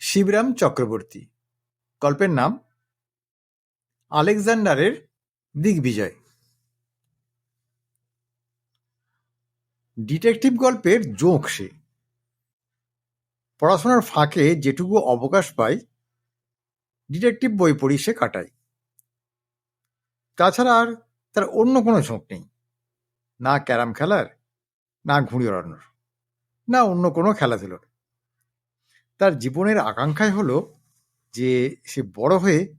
শিবরাম চক্রবর্তী। গল্পের নাম আলেকজান্ডারের দিগ্বিজয়। ডিটেকটিভ গল্পের জোঁক সে। পড়াশোনার ফাঁকে যেটুকু অবকাশ পায়, ডিটেকটিভ বই পড়ি সে কাটায়। তাছাড়া আর তার অন্য কোনো ঝোঁক নেই। না ক্যারাম খেলার, না ঘুড়ি ওড়ানোর, না অন্য কোনো খেলাধুলোর। তার জীবনের আকাঙ্ক্ষাই হলো যে সে বড় হয়ে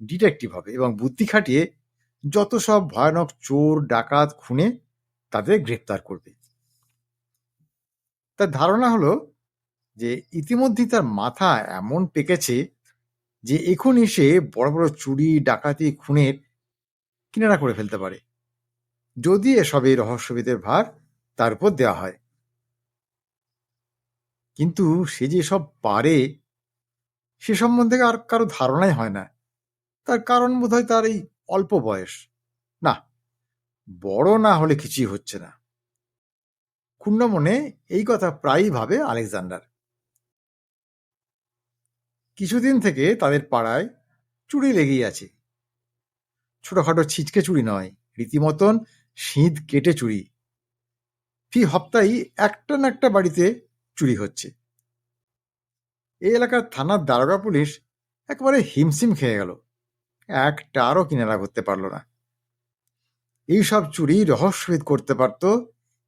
ডিটেকটিভ হবে এবং বুদ্ধি খাটিয়ে যত সব ভয়ানক চোর, ডাকাত, খুনে তাদের গ্রেপ্তার করবে। তার ধারণা হলো যে ইতিমধ্যে তার মাথা এমন পেকেছে যে এখন এসে বড় বড় চুরি, ডাকাতি খুনের কিনারা করে ফেলতে পারে। যদি এসবে রহস্যবিদের ভার তার উপর দেওয়া হয়। কিন্তু সে যে সব পারে, সে সম্বন্ধে আর কারও ধারণাই হয় না। তার কারণ বোধ হয় তার এই অল্প বয়স। না, বড় না হলে কিছুই হচ্ছে না। ক্ষুণ্ণ মনে এই কথা প্রায়ই ভাবে আলেকজান্ডার। কিছুদিন থেকে তাদের পাড়ায় চুরি লেগেই আছে। ছোটখাটো ছিচকে চুরি নয়, রীতিমতন শীত কেটে চুরি। ফি হপ্তাহই একটা না একটা বাড়িতে চুরি হচ্ছে। এই এলাকার থানার দারোগা পুলিশ একেবারে হিমসিম খেয়ে গেল। একটারও কিনারা করতে পারল না। এই সব চুরি রহস্যভেদ করতে পারত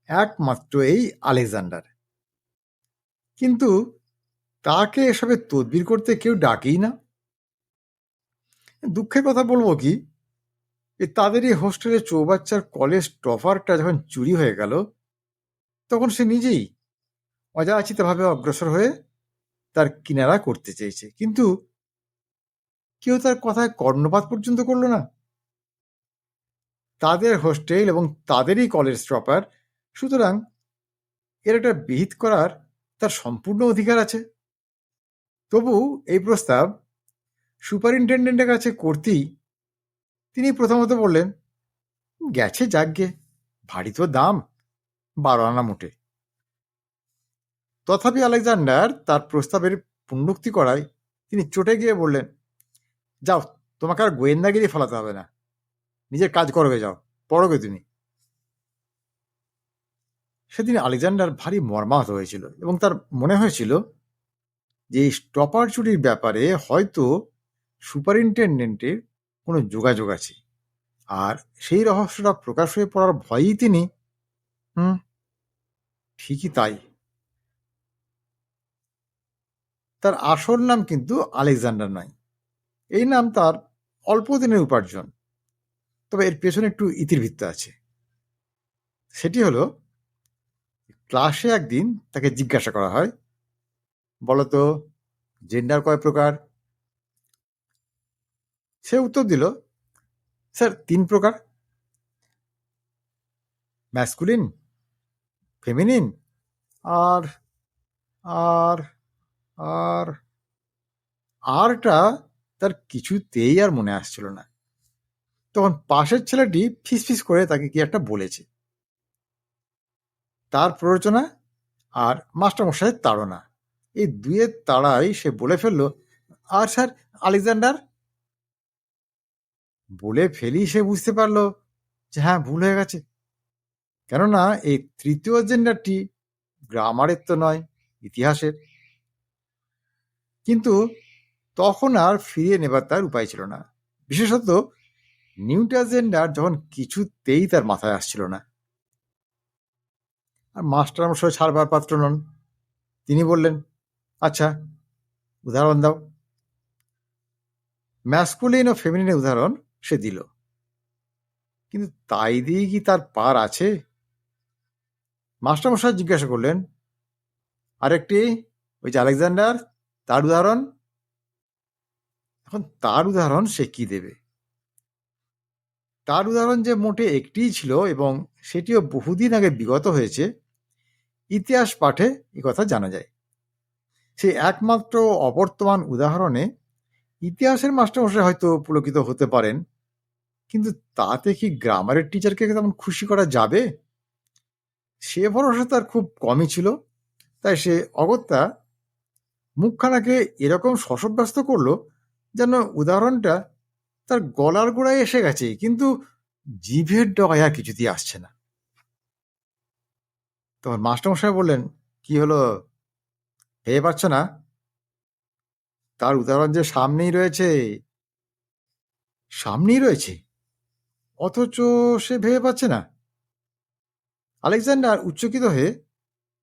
একমাত্র এই আলেকজান্ডার। কিন্তু তাকে এসবে তদবির করতে কেউ ডাকেই না। দুঃখের কথা বলব কি তাদের এই হোস্টেলে চৌবাচ্চার কলেজ টফারটা যখন চুরি হয়ে গেল, তখন সে নিজেই অযাচিতভাবে অগ্রসর হয়ে তার কিনারা করতে চেয়েছে। কিন্তু কেউ তার কথায় কর্ণপাত পর্যন্ত করল না। তাদের হোস্টেল এবং তাদেরই কলেজ টপার, সুতরাং এর একটা বিহিত করার তার সম্পূর্ণ অধিকার আছে। তবু এই প্রস্তাব সুপারিনটেন্ডেন্টের কাছে করতেই তিনি প্রথমত বললেন, গেছে যাগ্গে, ভারী তো দাম, বারো আনা মোটে। তথাপি আলেকজান্ডার তার প্রস্তাবের পুনরুক্তি করায় তিনি চটে গিয়ে বললেন, যাও, তোমাকে আর গোয়েন্দাগিরি ফেলাতে হবে না। নিজের কাজ করবে যাও পড়বে তুমি। সেদিন আলেকজান্ডার ভারী মর্মাহত হয়েছিল এবং তার মনে হয়েছিল যে এই স্টপার চুরির ব্যাপারে হয়তো সুপারিনটেন্ডেন্টের কোনো যোগাযোগ আছে। আর সেই রহস্যটা প্রকাশ হয়ে পড়ার ভয়েই তিনি, হুম, ঠিকই তাই। তার আসল নাম কিন্তু আলেকজান্ডার নয়। এই নাম তার অল্প দিনের উপার্জন। তবে এর পেছনে একটু ইতিবৃত্ত আছে। সেটি হলো, ক্লাসে একদিন তাকে জিজ্ঞাসা করা হয়, বলতো জেন্ডার কয় প্রকার? সে উত্তর দিল স্যার তিন প্রকার। ম্যাসকুলিন ফেমিনিন আর আর আর, আরটা তার কিছুতেই আর মনে আসছিল না। তখন পাশের ছেলেটি ফিস ফিস করে তাকে কি একটা বলেছে। তার প্ররোচনা আর মাস্টারমশাইয়ের তাড়না, এই দুয়ের তাড়াই সে বলে ফেলল, আর স্যার, আলেকজান্ডার? বলে ফেলি সে বুঝতে পারল যে হ্যাঁ ভুল হয়ে গেছে। কেননা, এই তৃতীয় জেন্ডারটি গ্রামারের তো নয়, ইতিহাসের। কিন্তু তখন আর ফিরিয়ে নেবার তার উপায় ছিল না। বিশেষত নিউটাজেন্ডার যখন কিছুতেই তার মাথায় আসছিল না। আর মাস্টারমশাই ছাড়বার পাত্র নন। তিনি বললেন আচ্ছা উদাহরণ দাও। ম্যাসকুলিন ও ফেমিনিনের উদাহরণ সে দিল। কিন্তু তাই দিয়ে কি তার পার আছে? মাস্টারমশাই জিজ্ঞাসা করলেন, আরেকটি, ওই যে আলেকজান্ডার তার উদাহরণ? এখন তার উদাহরণ সে কি দেবে? তার উদাহরণ যে মোটে একটিই ছিল এবং সেটিও বহুদিন আগে বিগত হয়েছে, ইতিহাস পাঠে কথা জানা যায়। সে একমাত্র অবর্তমান উদাহরণে ইতিহাসের মাস্টারমশাই হয়তো পুলকিত হতে পারেন, কিন্তু তাতে কি গ্রামারের টিচারকে তেমন খুশি করা যাবে? সে ভরসা তার খুব কমই ছিল, তাই সে অগত্যা মুখখানাকে এরকম শশব্যস্ত করল যেন উদাহরণটা তার গলার গোড়ায় এসে গেছে, কিন্তু জিভের ডগায় আর কিছুতেই আসছে না। তখন মাস্টারমশাই বললেন, কি হলো? ভেবে পাচ্ছ না? তার উদাহরণ যে সামনেই রয়েছে সামনেই রয়েছে, অথচ সে ভেবে পাচ্ছে না। আলেকজান্ডার উচ্চকিত হয়ে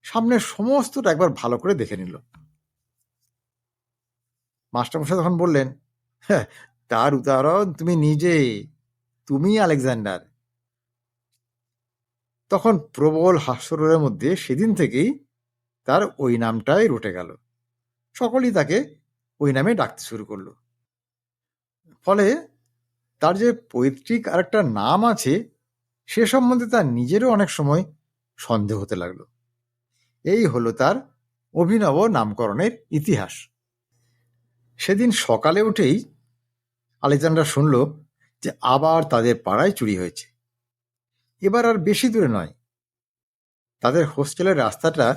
সামনের সমস্তটা একবার ভালো করে দেখে নিল। মাস্টারমশাই তখন বললেন "হ্যাঁ, তার উদাহরণ তুমি নিজে তুমি আলেকজান্ডার। তখন প্রবল হাস্যরোলের মধ্যে সেদিন থেকেই তার ওই নামটাই রটে গেল। সকলেই তাকে ওই নামে ডাকতে শুরু করল। ফলে তার যে পৈতৃক আর একটা নাম আছে সে সম্বন্ধে তার নিজেরও অনেক সময় সন্দেহ হতে লাগল। এই হলো তার অভিনব নামকরণের ইতিহাস। সেদিন সকালে উঠেই আলেকজান্ডার শুনল যে আবার তাদের পাড়ায় চুরি হয়েছে। এবার আর বেশি দূরে নয়। তাদের হোস্টেলের রাস্তাটা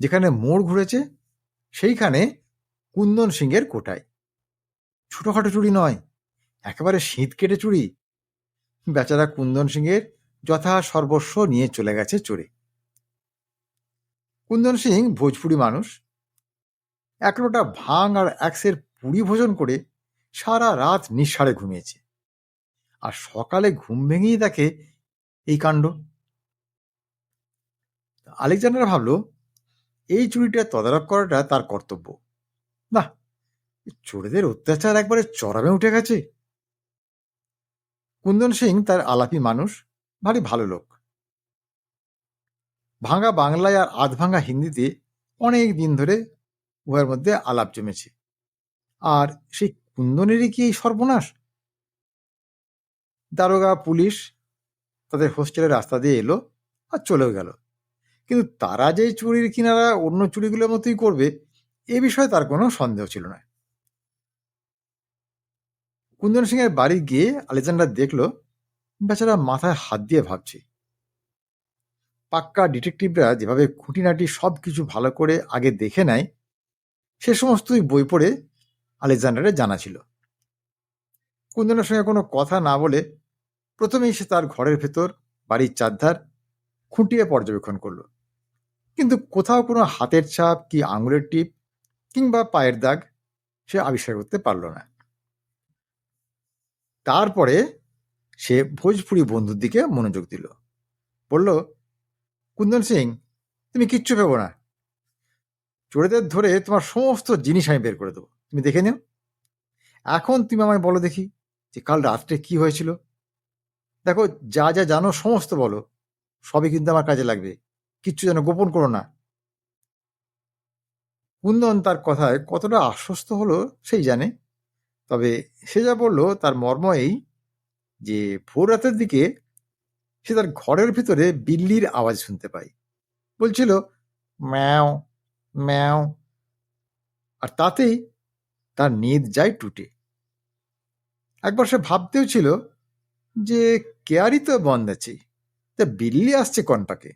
যেখানে মোড় ঘুরেছে, সেইখানে কুন্দন সিংয়ের কোটায় ছোটখাটো চুরি নয়, একেবারে শীত কেটে চুরি। বেচারা কুন্দন সিংয়ের যথা সর্বস্ব নিয়ে চলে গেছে চোরে। কুন্দন সিং ভোজপুরি মানুষ এক লোটা ভাং আর একসের পুরি ভোজন করে সারা রাত নিঃসারে ঘুমিয়েছে। আর সকালে ঘুম ভেঙেই দেখে এই কাণ্ড। আলেকজান্ডার ভাবল, এই চুরিটা তদারক করাটা তার কর্তব্য। না চোরেদের অত্যাচার একবারে চড়ামে উঠে গেছে। কুন্দন সিং তার আলাপি মানুষ, ভারী ভালো লোক। ভাঙা বাংলায় আর আধ ভাঙা হিন্দিতে অনেক দিন ধরে উহার মধ্যে আলাপ জমেছে। আর সেই কুন্দনেরই কি এই সর্বনাশ? দারোগা, পুলিশ তাদের হোস্টেলের রাস্তা দিয়ে এলো আর চলেও গেল। কিন্তু তারা যে চুরির কিনারা অন্য চুরিগুলোর মতোই করবে, এ বিষয়ে তার কোনো সন্দেহ ছিল না। কুন্দন সিং এর বাড়ি গিয়ে আলেকজান্ডার দেখল, বেচারা মাথায় হাত দিয়ে ভাবছে। পাক্কা ডিটেকটিভরা যেভাবে খুঁটিনাটি সব কিছু ভালো করে আগে দেখে নেয় সে সমস্তই বই পড়ে আলেকজান্ডারের জানা ছিল। কুন্দনের সঙ্গে কোনো কথা না বলে প্রথমেই সে তার ঘরের ভেতর, বাড়ির চারধার খুঁটিয়ে পর্যবেক্ষণ করল। কিন্তু কোথাও কোনো হাতের ছাপ কি আঙুলের টিপ কিংবা পায়ের দাগ সে আবিষ্কার করতে পারল না। তারপরে সে ভোজপুরি বন্ধুর দিকে মনোযোগ দিল। বলল কুন্দন সিং, তুমি কিচ্ছু ভেবো না। চোরেদের ধরে তোমার সমস্ত জিনিস আমি বের করে দেবো। তুমি দেখে নিও। এখন তুমি আমায় বলো দেখি যে কাল রাত্রে কি হয়েছিল। দেখো, যা যা জানো সমস্ত বলো। সবই কিন্তু আমার কাজে লাগবে। কিচ্ছু যেন গোপন করো না। কুন্দন তার কথায় কতটা আশ্বস্ত হলো সেই জানে। তবে সে যা বলল তার মর্ম এই যে ভোর রাতের দিকে সে তার ঘরের ভিতরে বিল্লির আওয়াজ শুনতে পায়। বলছিল, ম্যাও ম্যাও। আর তাতেই তার নিদ যায় টুটে। একবার সে ভাবতেও ছিল যে, কেয়ারই তো বন্ধ আছে তা বিল্লি আসছে কনপাকে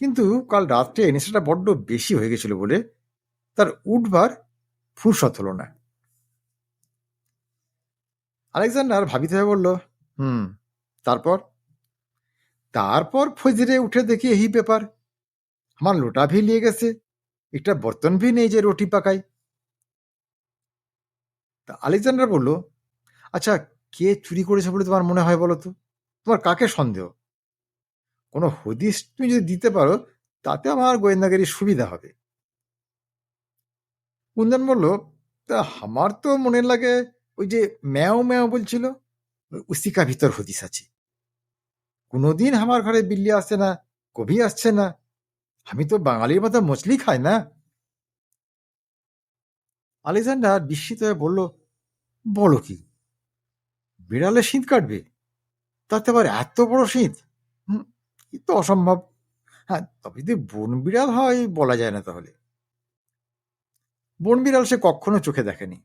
কিন্তু কাল রাত্রে নেশাটা বড্ড বেশি হয়ে গেছিল বলে তার উঠবার ফুরসত হলো না। আলেকজান্ডার ভাবিতে হয়ে বলল, হুম, তারপর? তারপর ফজরে উঠে দেখি এই ব্যাপার। আমার লোটা ভি নিয়ে গেছে, একটা বর্তন ভি নেই যে রুটি পাকাই তা আলেকজান্ডার বলল আচ্ছা কে চুরি করেছে বলে তোমার মনে হয় বলো তো? তোমার কাকে সন্দেহ? কোনো হদিস তুমি যদি দিতে পারো, তাতে আমার গোয়েন্দাগিরির সুবিধা হবে। কুন্দন বলল, তা আমার তো মনে লাগে ওই যে ম্যাও ম্যাও বলছিল উসিকা ভিতর হদিস আছে। কোনোদিন আমার ঘরে বিল্লি আসছে না, কবি আসছে না আমি তো বাঙালির মতো মছলি খাই না। আলেকজান্ডার বিস্মিত হয়ে বলল, বলো কি? বিড়ালে শীত কাটবে? তাতে আবার এত বড় শীত? তো অসম্ভব। হ্যাঁ তবে যদি বন বিড়াল হয়, বলা যায় না তাহলে। বন বিড়াল সে কখনো চোখে দেখেনি।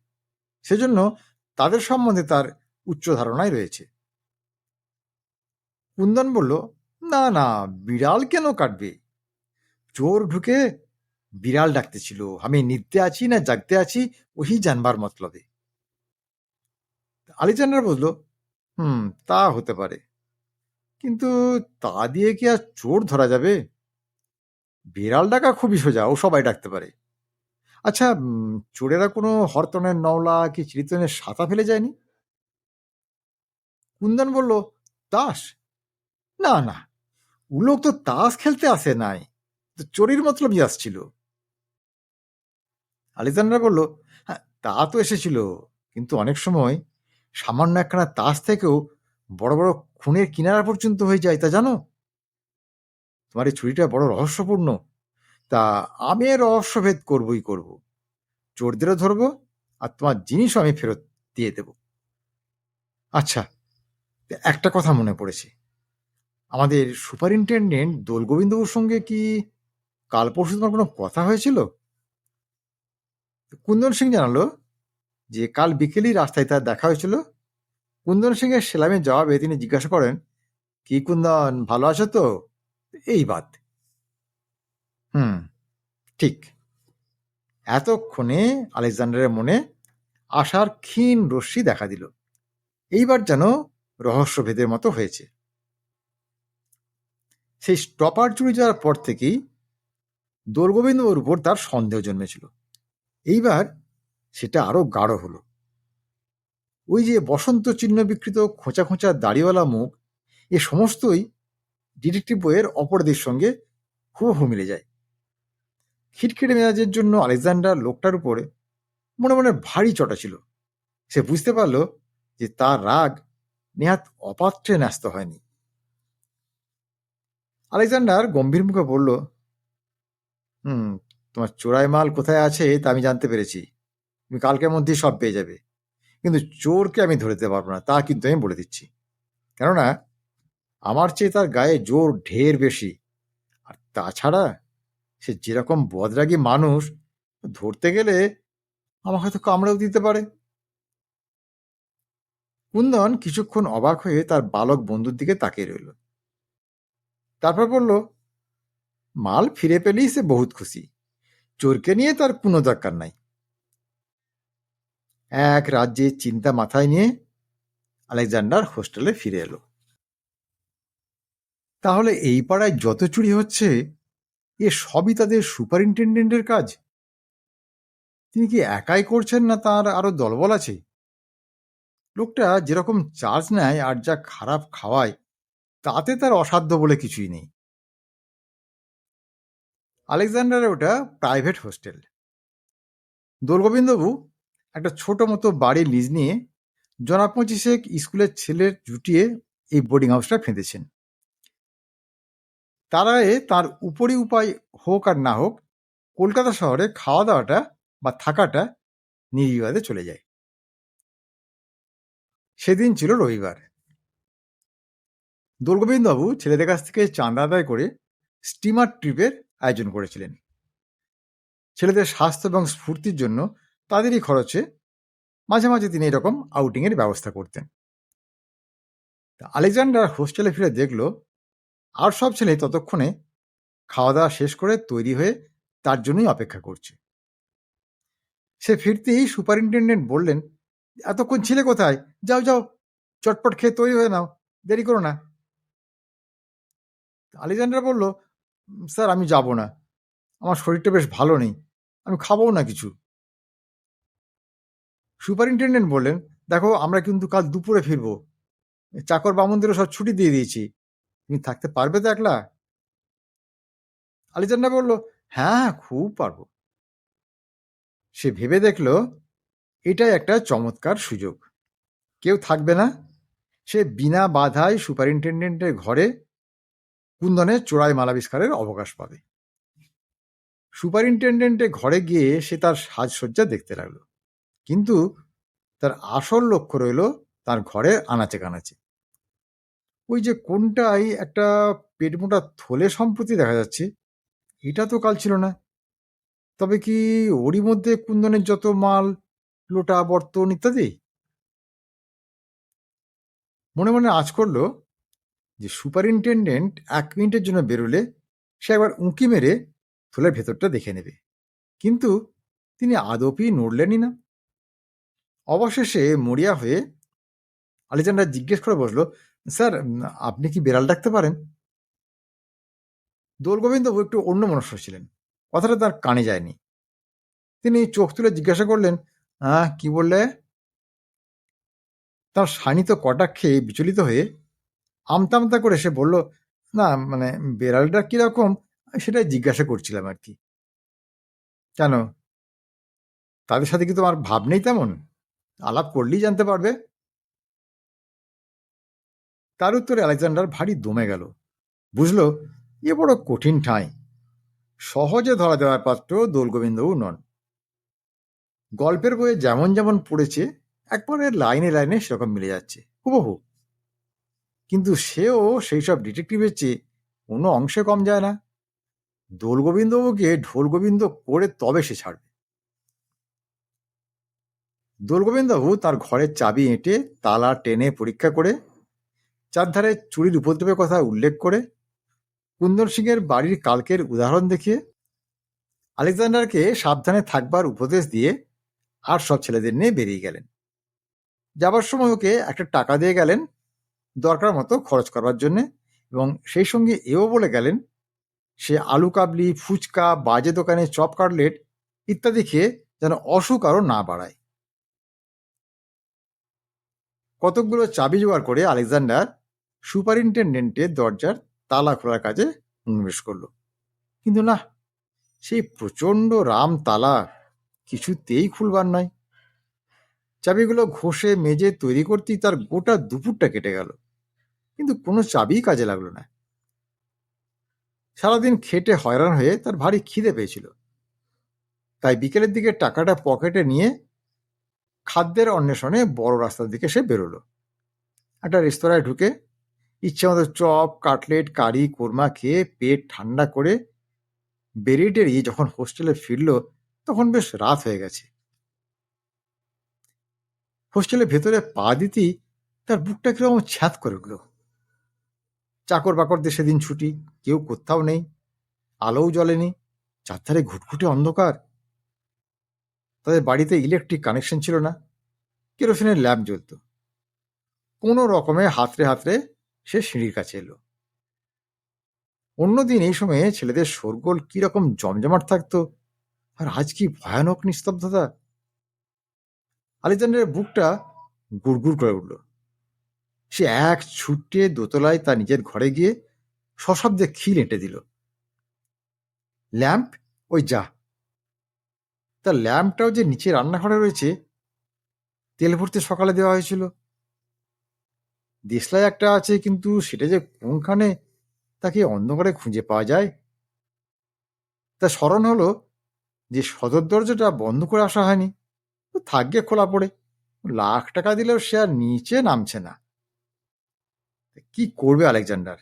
সেজন্য তাদের সম্বন্ধে তার উচ্চ ধারণাই রয়েছে। কুন্দন বলল, না না, বিড়াল কেন কাটবে? চোর ঢুকে বিড়াল ডাকতেছিল আমি নিতে আছি না জাগতে আছি ওই জানবার মতলবে। আলিচান্ডার বলল, হুম, তা হতে পারে। কিন্তু তা দিয়ে কি আর চোর ধরা যাবে? বিড়াল ডাকা খুবই সোজা, ও সবাই ডাকতে পারে। আচ্ছা চোরেরা কোনো হরতনের নওলা কি চিরিতনের সাতা ফেলে যায়নি? কুন্দন বলল তাস না না ও লোক তো তাস খেলতে আসে নাই। চোরের মতলবই আসছিল। আলেকজান্ডার বলল হ্যাঁ তা তো এসেছিল। কিন্তু অনেক সময় সামান্য একখানা তাস থেকেও বড় বড় খুনের কিনারা পর্যন্ত হয়ে যায়, তা জানো? তোমার এই ছুরিটা বড় রহস্যপূর্ণ। তা আমি এর রহস্যভেদ করবই করব। চোরদেরও ধরবো আর তোমার জিনিসও আমি ফেরত দিয়ে দেব। আচ্ছা একটা কথা মনে পড়েছে। আমাদের সুপারিনটেন্ডেন্ট দোলগোবিন্দবাবুর সঙ্গে কি কাল পরশু তোমার কোনো কথা হয়েছিল? কুন্দন সিং জানালো যে কাল বিকেলই রাস্তায় তার দেখা হয়েছিল। কুন্দন সিং এর সেলামের জবাবে তিনি জিজ্ঞাসা করেন, কি কুন্দন, ভালো আছো তো? এই বাদ হুম, ঠিক। এতক্ষণে আলেকজান্ডারের মনে আশার ক্ষীণ রশ্মি দেখা দিল। এইবার যেন রহস্যভেদের মতো হয়েছে। সেই স্টপার চুরি যাওয়ার পর থেকেই দোলগোবিন্দর উপর তার সন্দেহ জন্মেছিল। এইবার সেটা আরও গাঢ় হলো। ওই যে বসন্ত চিহ্ন বিকৃত খোঁচা খোঁচা দাড়িওয়ালা মুখ, এ সমস্তই ডিটেকটিভ বইয়ের অপরাধীর সঙ্গে হুবহু মিলে যায়। খিটখিটে মেজাজের জন্য আলেকজান্ডার লোকটার উপরে মনে মনে ভারী চটা ছিল। সে বুঝতে পারল যে তার রাগ নেহাত অপাত্রে ন্যস্ত হয়নি। আলেকজান্ডার গম্ভীর মুখে বলল হুম, তোমার চোরাই মাল কোথায় আছে তা আমি জানতে পেরেছি। তুমি কালকের মধ্যেই সব পেয়ে যাবে। কিন্তু চোরকে আমি ধরে দিতে পারব না, তা কিন্তু আমি বলে দিচ্ছি। কেননা, আমার চেয়ে তার গায়ে জোর ঢের বেশি। আর তাছাড়া, সে যেরকম বদরাগী মানুষ, ধরতে গেলে আমাকে হয়তো কামড়েও দিতে পারে। কুন্দন কিছুক্ষণ অবাক হয়ে তার বালক বন্ধুর দিকে তাকিয়ে রইল। তারপর বলল মাল ফিরে পেলেই সে বহুত খুশি। চোরকে নিয়ে তার কোনো দরকার নাই। এক রাজ্যে চিন্তা মাথায় নিয়ে আলেকজান্ডার হোস্টেলে ফিরে এলো। তাহলে এই পাড়ায় যত চুরি হচ্ছে, এ সবই তাদের সুপারিনটেন্ডেন্টের কাজ? তিনি কি একাই করছেন না তার আরও দলবল আছে? লোকটা যেরকম চার্জ নেয় আর যা খারাপ খাওয়ায়, তাতে তার অসাধ্য বলে কিছুই নেই। আলেকজান্ডারের ওটা প্রাইভেট হোস্টেল দোলগোবিন্দবাবু একটা ছোট মতো বাড়ি লিজ নিয়ে জনাব পঁচিশেক স্কুলের ছেলের জুটিয়ে এই বোর্ডিং হাউসটা ফেঁদেছেন তার তার উপরি উপায় হোক আর না হোক কলকাতা শহরে খাওয়া দাওয়াটা বা থাকাটা নির্বিবাদে চলে যায়। সেদিন ছিল রবিবার। দোলগোবিন্দবাবু ছেলেদের কাছ থেকে চাঁদা আদায় করে স্টিমার ট্রিপের আয়োজন করেছিলেন। ছেলেদের স্বাস্থ্য এবং স্ফূর্তির জন্য তাদেরই খরচে মাঝে মাঝে তিনি এরকম আউটিং এর ব্যবস্থা করতেন। আলেকজান্ডার হোস্টেলে ফিরে দেখল, আর সব ছেলে ততক্ষণে খাওয়া দাওয়া শেষ করে তৈরি হয়ে তার জন্যই অপেক্ষা করছে। সে ফিরতেই সুপারিনটেন্ডেন্ট বললেন, এতক্ষণ ছিলে কোথায়? যাও যাও, চটপট খেয়ে তৈরি হয়ে নাও, দেরি করো না। আলেকজান্ডার বলল স্যার, আমি যাব না। আমার শরীরটা বেশ ভালো নেই। আমি খাব না কিছু। সুপারিনটেন্ডেন্ট বললেন, দেখো, আমরা কিন্তু কাল দুপুরে ফিরবো। চাকর বামনদেরও সব ছুটি দিয়ে দিয়েছি। তুমি থাকতে পারবে তো একলা? আলেকজান্ডার বলল হ্যাঁ খুব পারব। সে ভেবে দেখল, এটাই একটা চমৎকার সুযোগ। কেউ থাকবে না। সে বিনা বাধায় সুপারিনটেন্ডেন্টের ঘরে কুন্দনের চোরাই মালাবিষ্কারের অবকাশ পাবে। সুপারিনটেন্ডেন্টের ঘরে গিয়ে সে তার সাজসজ্জা দেখতে লাগল। কিন্তু তার আসল লক্ষ্য রইল তার ঘরে আনাচে কানাচে। ওই যে কোনটাই একটা পেটমোটা থলে সম্প্রতি দেখা যাচ্ছে, এটা তো কাল ছিল না। তবে কি ওরই মধ্যে কুন্দনের যত মাল, লোটা, বর্তন ইত্যাদি? মনে মনে আজ করল যে সুপারিনটেন্ডেন্ট এক মিনিটের জন্য বেরোলে সে একবার উঁকি মেরে থলের ভেতরটা দেখে নেবে। কিন্তু তিনি আদপি নড়লেনই না। অবশেষে মরিয়া হয়ে আলেকজান্ডার জিজ্ঞেস করে বসল, স্যার, আপনি কি বেড়াল ডাকতে পারেন? দোলগোবিন্দবাবু একটু অন্য মনস্য ছিলেন। কথাটা তার কানে যায়নি। তিনি চোখ তুলে জিজ্ঞাসা করলেন হ্যাঁ কি বললে? তার শানিত কটাক্ষে বিচলিত হয়ে আমতা আমতা করে সে বলল, না মানে বেড়ালটা কীরকম? সেটাই জিজ্ঞাসা করছিলাম আর কি। কেন? তাদের সাথে কি তোমার ভাব নেই তেমন? আলাপ করলেই জানতে পারবে। তার উত্তরে আলেকজান্ডার ভারী দমে গেল। বুঝলো, এ বড় কঠিন ঠাঁই। সহজে ধরা দেওয়ার পাত্র দোলগোবিন্দও নন। গল্পের বইয়ে যেমন যেমন পড়েছে, একবারে লাইনে লাইনে সেরকম মিলে যাচ্ছে। হুবহু। কিন্তু সেও সেই সব ডিটেকটিভের চেয়ে কোনো অংশে কম যায় না। দোলগোবিন্দবাবুকে ঢোলগোবিন্দ করে তবে সে ছাড়বে। দোলগোবিন্দবাবু তার ঘরের চাবি এঁটে তালা টেনে পরীক্ষা করে, চারধারে চুরির উপদ্রবের কথা উল্লেখ করে কুন্দন সিংয়ের বাড়ির কালকের উদাহরণ দেখিয়ে, আলেকজান্ডারকে সাবধানে থাকবার উপদেশ দিয়ে আর সব ছেলেদের নিয়ে বেরিয়ে গেলেন। যাবার সময় ওকে একটা টাকা দিয়ে গেলেন দরকার মতো খরচ করবার জন্যে এবং সেই সঙ্গে এও বলে গেলেন, সে আলু কাবলি, ফুচকা, বাজে দোকানে চপ কাটলেট ইত্যাদি খেয়ে যেন অসুখ আরও না বাড়ায়। কতকগুলো চাবি জোগাড় করে আলেকজান্ডার সুপারিনটেন্ডেন্টের দরজার তালা খোলার কাজে উন্মেষ করল। কিন্তু না, সেই প্রচণ্ড রাম তালা কিছুতেই খুলবার নয়। চাবিগুলো ঘষে মেজে তৈরি করতেই তার গোটা দুপুরটা কেটে গেল। কিন্তু কোনো চাবি কাজে লাগল না। সারাদিন খেটে হয়রান হয়ে তার ভারী খিদে পেয়েছিল। তাই বিকেলের দিকে টাকাটা পকেটে নিয়ে খাদ্যের অন্বেষণে বড় রাস্তার দিকে সে বেরোলো। একটা রেস্তোরাঁয় ঢুকে ইচ্ছে মতো চপ, কাটলেট, কারি, কোরমা খেয়ে পেট ঠান্ডা করে বেরিয়ে টেরিয়ে যখন হোস্টেলে ফিরল, তখন বেশ রাত হয়ে গেছে। হোস্টেলের ভেতরে পা দিতেই তার বুকটা কীরকম ছ্যাঁত করে উঠল। চাকর বাকরদের সেদিন ছুটি, কেউ কোথাও নেই, আলোও জ্বলেনি চারধারে ঘুটঘুটে অন্ধকার। তাদের বাড়িতে ইলেকট্রিক কানেকশন ছিল না, কেরোসিনের ল্যাম্প জ্বলত। কোনো রকমে হাতড়ে হাতড়ে সে সিঁড়ির কাছে এলো। অন্যদিন এই সময়ে ছেলেদের শোরগোল কীরকম জমজমাট থাকতো, আর আজ কি ভয়ানক নিস্তব্ধতা! আলেকজান্ডারের বুকটা গুড়গুড় করে উঠল। সে এক ছুটে দোতলায় তার নিজের ঘরে গিয়ে সশব্দে খিল এঁটে দিল। ল্যাম্প? ওই যা। তার ল্যাম্পটাও যে নিচে রান্নাঘরে রয়েছে, তেল ভরতে সকালে দেওয়া হয়েছিল। দেশলাই একটা আছে, কিন্তু সেটা যে কোনখানে তাকে অন্ধকারে খুঁজে পাওয়া যায়? তা স্মরণ হলো যে সদর দরজাটা বন্ধ করে আসা হয়নি। থাকবে খোলা পড়ে। লাখ টাকা দিলেও সে আর নিচে নামছে না। কি করবে আলেকজান্ডার?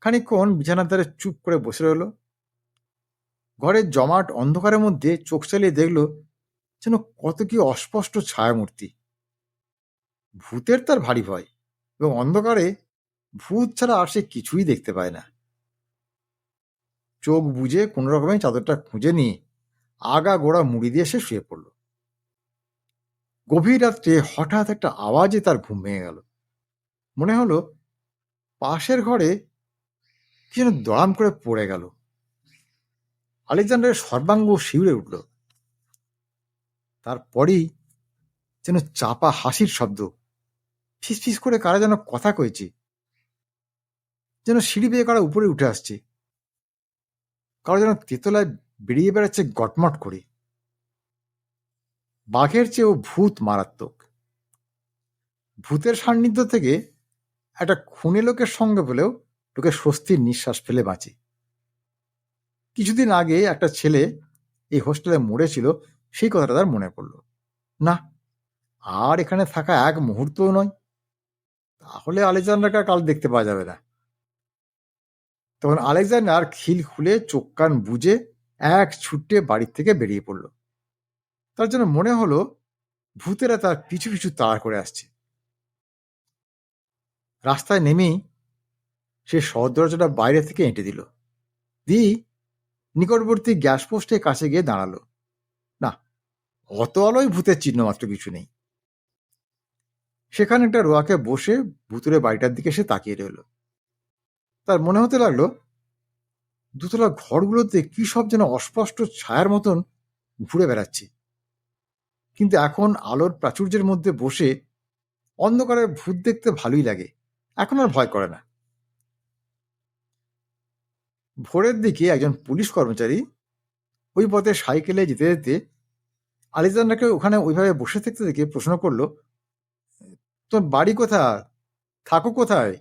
খানিক্ষণ বিছানার ধারে চুপ করে বসে রইল। ঘরের জমাট অন্ধকারের মধ্যে চোখ চালিয়ে দেখল যেন কত কি অস্পষ্ট ছায়ামূর্তি। ভূতের তার ভারী ভয় এবং অন্ধকারে ভূত ছাড়া আর সে কিছুই দেখতে পায় না। চোখ বুঝে কোনো রকমের চাদরটা খুঁজে নিয়ে আগা গোড়া মুড়ি দিয়ে সে শুয়ে পড়ল। গভীর রাত্রে হঠাৎ একটা আওয়াজে তার ঘুম ভেঙে গেল। মনে হলো পাশের ঘরে যেন দড়াম করে পড়ে গেল। আলেকজান্ডারের সর্বাঙ্গ শিউরে উঠল। তারপরেই যেন চাপা হাসির শব্দ, ফিস করে কারা যেন কথা কয়েছে যেন সিঁড়ি বেয়ে কারা উপরে উঠে আসছে, কারও যেন তেতলায় বেরিয়ে বেড়াচ্ছে গটমট করে। বাঘের চেয়েও ভূত মারাত্মক। ভূতের সান্নিধ্য থেকে একটা খুনে লোকের সঙ্গে বলেও লোকে স্বস্তির নিঃশ্বাস ফেলে বাঁচে। কিছুদিন আগে একটা ছেলে এই হোস্টেলে মরেছিল, সেই কথাটা তার মনে পড়ল। না, আর এখানে থাকা এক মুহূর্তও নয়। তাহলে আলেকজান্ডারকে কাল দেখতে পাওয়া যাবে না। তখন আলেকজান্ডার খিল খুলে চোখ কান বুঝে এক ছুটে বাড়ির থেকে বেরিয়ে পড়ল। তার জন্য মনে হলো ভূতেরা তার পিছু পিছু তাড়া করে আসছে। রাস্তায় নেমেই সে সদর দরজাটা বাইরে থেকে এঁটে দিল। দি নিকটবর্তী গ্যাস পোস্টের কাছে গিয়ে দাঁড়াল। না, অত আলোয় ভূতের চিহ্ন মাত্র কিছু নেই। সেখানে একটা রোয়াকে বসে ভুতুরে বাড়িটার দিকে সে তাকিয়ে রইল। তার মনে হতে লাগল দুতলা ঘরগুলোতে কি সব যেন অস্পষ্ট ছায়ার মতন ঘুরে বেড়াচ্ছে। কিন্তু এখন আলোর প্রাচুর্যের মধ্যে বসে অন্ধকারে ভূত দেখতে ভালোই লাগে। এখন আর ভয় করে না। ভোরের দিকে একজন পুলিশ কর্মচারী ওই পথে সাইকেলে যেতে যেতে আলেকজান্ডারকে ওখানে ওইভাবে বসে থাকতে দেখে প্রশ্ন করল, তোর বাড়ি কোথা থাকো কোথায়?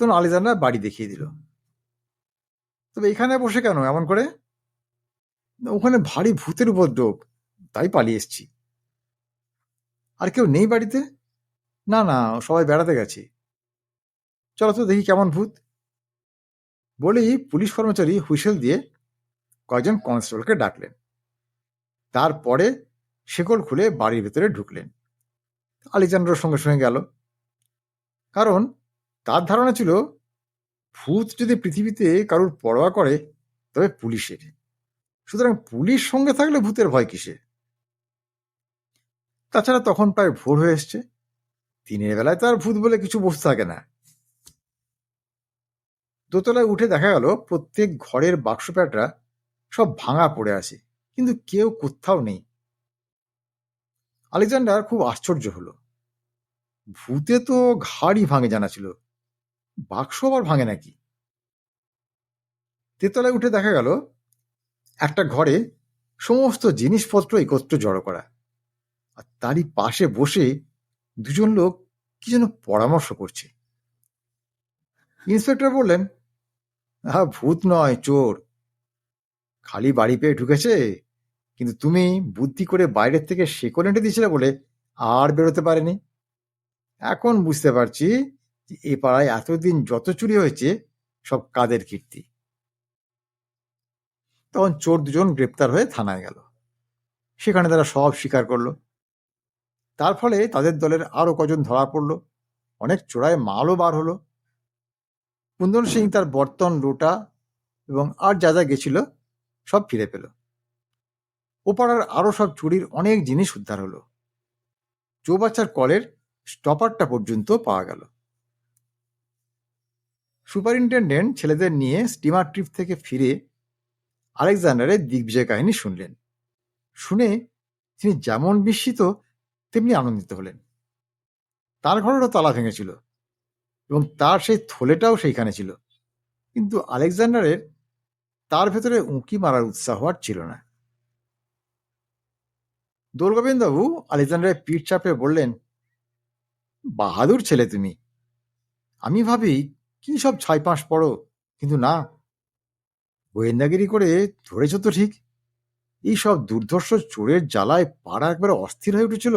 তখন আলেকজান্ডার বাড়ি দেখিয়ে দিল। তবে এখানে বসে কেন? এমন করে? ওখানে ভারী ভূতের উপদ্রব। তাই পালিয়ে এসছি। আর কেউ নেই বাড়িতে? না না, সবাই বেড়াতে গেছে। চলো তো দেখি কেমন ভূত। বলেই পুলিশ কর্মচারী হুইসেল দিয়ে কয়েকজন কনস্টেবলকে ডাকলেন। তারপরে শেকল খুলে বাড়ির ভেতরে ঢুকলেন। আলেকজান্ডার সঙ্গে সঙ্গে গেল। কারণ তার ধারণা ছিল ভূত যদি পৃথিবীতে কারুর পরোয়া করে, তবে পুলিশের সুতরাং পুলিশ সঙ্গে থাকলে ভূতের ভয় কিসে? তাছাড়া তখন প্রায় ভোর হয়ে এসছে। দিনের বেলায় তার ভূত বলে কিছু বসে থাকে না। দোতলায় উঠে দেখা গেল, প্রত্যেক ঘরের বাক্স প্যাটরা সব ভাঙা পড়ে আছে, কিন্তু কেউ কোথাও নেই। আলেকজান্ডার খুব আশ্চর্য হলো। ভূতে তো ঘাড়ই ভাঙে জানা ছিল। বাক্স আবার ভাঙে নাকি? তেতলায় উঠে দেখা গেল, একটা ঘরে সমস্ত জিনিসপত্র একত্র জড়ো করা। আর তারই পাশে বসে দুজন লোক কি যেন পরামর্শ করছে। ইন্সপেক্টর বললেন হ্যাঁ ভূত নয়, চোর। খালি বাড়ি পেয়ে ঢুকেছে, কিন্তু তুমি বুদ্ধি করে বাইরের থেকে শেকল দিয়েছিলে বলে আর বেরোতে পারেনি। এখন বুঝতে পারছি এ পাড়ায় এতদিন যত চুরি হয়েছে, সব কাদের কীর্তি? তখন চোর দুজন গ্রেপ্তার হয়ে থানায় গেল। সেখানে তারা সব স্বীকার করল। তার ফলে তাদের দলের আরও কজন ধরা পড়ল। অনেক চোরায় মালও বার হলো। কুন্দন সিং তার বর্তন, লোটা এবং আর যা যা গেছিল, সব ফিরে পেল। ওপাড়ার আরও সব চুরির অনেক জিনিস উদ্ধার হলো। চৌবাচ্চার কলের স্টপারটা পর্যন্ত পাওয়া গেল। সুপারিনটেন্ডেন্ট ছেলেদের নিয়ে স্টিমার ট্রিপ থেকে ফিরে আলেকজান্ডারের দিগ্বিজয় কাহিনী শুনলেন। শুনে তিনি যেমন বিস্মিত, তেমনি আনন্দিত হলেন। তার ঘরেরও তালা ভেঙেছিল এবং তার সেই থলেটাও সেইখানে ছিল। কিন্তু আলেকজান্ডারের তার ভেতরে উঁকি মারার উৎসাহ আর ছিল না। দোলগোবিন্দবাবু আলেকজান্ডারের পিঠ চাপে বললেন, বাহাদুর ছেলে তুমি। আমি ভাবি কি সব ছাই পাঁশ পড়ো? কিন্তু না। গোয়েন্দাগিরি করে ধরেছ তো ঠিক। এই সব দুর্ধর্ষ চোরের জ্বালায় পাড়া একবারে অস্থির হয়ে উঠেছিল।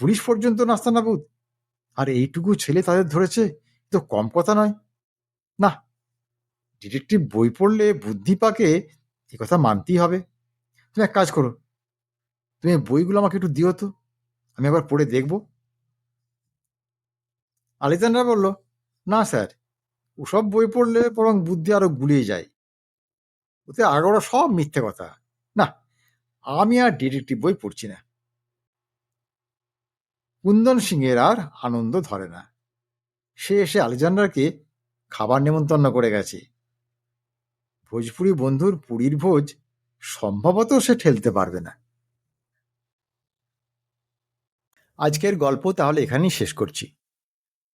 পুলিশ পর্যন্ত নাস্তা নাস্তানাবুদ আর এইটুকু ছেলে তাদের ধরেছে তো কম কথা নয়। না, ডিটেকটিভ বই পড়লে বুদ্ধি পাকে, এ কথা মানতেই হবে। তুমি এক কাজ করো, তুমি বইগুলো আমাকে একটু দিও তো, আমি একবার পড়ে দেখব। আলেকজান্ডার বলল, না স্যার। ওসব বই পড়লে বরং বুদ্ধি আরও গুলিয়ে যায়। ওতে আগড়া সব মিথ্যে কথা। না, আমি আর ডিটেকটিভ বই পড়ছি না। কুন্দন সিংয়ের আর আনন্দ ধরে না। সে এসে আলেকজান্ডারকে খাবার নেমন্তন্ন করে গেছে। ভোজপুরি বন্ধুর পুরীর ভোজ সম্ভবত সে ঠেলতে পারবে না। আজকের গল্প তাহলে এখানেই শেষ করছি।